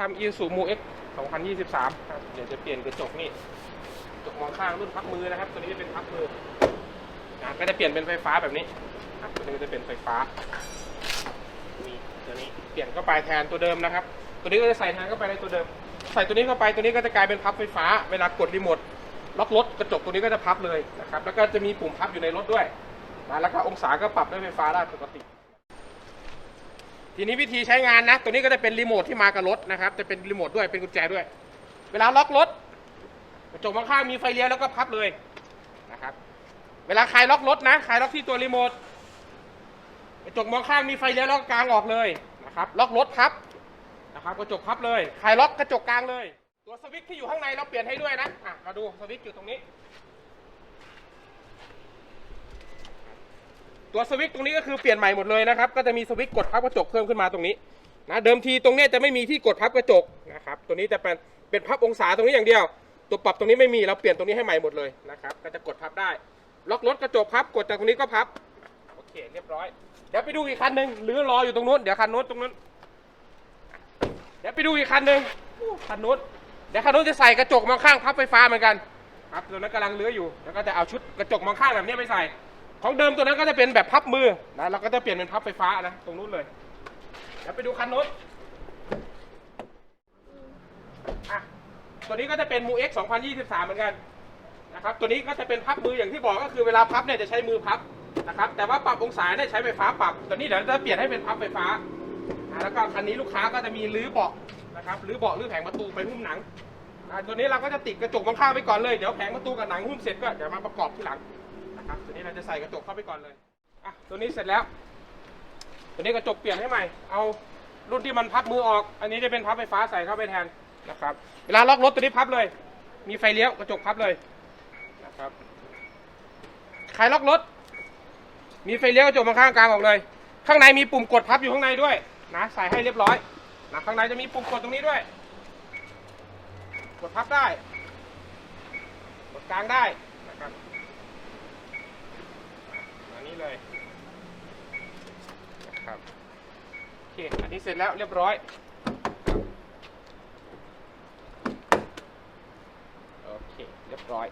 ทำ Isuzu Mu X 2023ครับเดี๋ยวจะเปลี่ยนกระจกนี่กระจกมองข้างรุ่นพับมือนะครับ ตัวนี้จะเป็นพับมืออะก็จะเปลี่ยนเป็นไฟฟ้าแบบนี้ครับตัวนี้ก็จะเป็นไฟฟ้านี่ตัวนี้เปลี่ยนเข้าไปแทนตัวเดิมนะครับ ตัวนี้ก็จะใส่แทนเข้าไปในตัวเดิม ใส่ตัวนี้เข้าไปตัวนี้ก็จะกลายเป็นพับไฟฟ้า เวลากดรีโมทล็อกรถกระจกตัวนี้ก็จะพับเลยนะครับ แล้วก็จะมีปุ่มพับอยู่ในรถด้วยนะแล้วก็องศาก็ปรับด้วยไฟฟ้าได้ปกติ ทีนี้วิธีใช้งานนะ ตัวนี้ก็จะเป็นรีโมทที่มากับรถนะครับ จะเป็นรีโมทด้วย เป็นกุญแจด้วย เวลาล็อกรถกระจกมองข้างมีไฟเลี้ยวแล้วก็พับเลยนะครับ เวลาคลายล็อกรถนะ คลายล็อกที่ตัวรีโมทกระจกมองข้างมีไฟเลี้ยวแล้วก็กางออกเลยนะครับ ล็อกรถพับนะครับ กระจกพับเลย คลายล็อกกระจกกลางเลย ตัวสวิตช์ที่อยู่ข้างในเราเปลี่ยนให้ด้วยนะ อะ มาดูสวิตช์อยู่ตรงนี้ ตัวสวิตช์ตรงนี้ก็คือเปลี่ยนใหม่หมดเลยนะครับ ก็จะมีสวิตช์กดพับกระจกเพิ่มขึ้นมาตรงนี้นะเดิมทีตรงนี้จะไม่มีที่กดพับกระจกนะครับตัวนี้จะเป็นเป็นพับองศาตรงนี้อย่างเดียว ตัวปรับตรงนี้ไม่มีเราเปลี่ยนตรงนี้ให้ใหม่หมดเลยนะครับก็จะกดพับได้ ล็อกรถกระจกพับกดจากตรงนี้ก็พับโอเคเรียบร้อยเดี๋ยวไปดูอีกคันหนึ่งหรือรออยู่ตรงนู้นเดี๋ยวคันนู้นตรงนู้นเดี๋ยวไปดูอีกคันหนึ่งคันนู้นเดี๋ยวคันนู้นจะใส่กระจกมองข้างพับไฟฟ้าเหมือนกันครับตัวนั้นกำลังเลื้อยอยู่แล้วก็จะเอาชุดกระจกมองข้างแบบนี้ไปใส่ ของเดิมตัวนั้นก็จะเป็นแบบพับมือนะเราก็จะเปลี่ยนเป็นพับไฟฟ้านะตรงนู้นเลยเดี๋ยวไปดูคันนู้นอะตัวนี้ก็จะเป็น m u X 2023 เหมือนกันนะครับตัวนี้ก็จะเป็นพับมืออย่างที่บอกก็คือเวลาพับเนี่ยจะใช้มือพับนะครับแต่ว่าปรับองศาเนี่ยใช้ไฟฟ้าปรับตัวนี้เดี๋ยวจะเปลี่ยนให้เป็นพับไฟฟ้าแล้วก็คันนี้ลูกค้าก็จะมีรื้อเบาะนะครับรื้อเบาะรื้อแผงประตูไปหุ้มหนังตัวนี้เราก็จะติดกระจกมองข้างไปก่อนเลยเดี๋ยวแผงประตูกับหนังหุ้มเสร็จก็เดี๋ยวมาประกอบทีหลัง นะครับตัวนี้เราจะใส่กระจกเข้าไปก่อนเลยอะตัวนี้เสร็จแล้ว ตัวนี้กระจกเปลี่ยนให้ใหม่ เอารุ่นที่มันพับมือออก อันนี้จะเป็นพับไฟฟ้าใส่เข้าไปแทนนะครับ เวลาล็อกรถตัวนี้พับเลย มีไฟเลี้ยวกระจกพับเลยนะครับขายล็อกรถ มีไฟเลี้ยวกระจกมาข้างกลางออกเลย ข้างในมีปุ่มกดพับอยู่ข้างในด้วยนะใส่ให้เรียบร้อยนะข้างในจะมีปุ่มกดตรงนี้ด้วย กดพับได้ กดกลางได้นะครับ เลยนะครับโอเคอันนี้เสร็จแล้วเรียบร้อยโอเคเรียบร้อย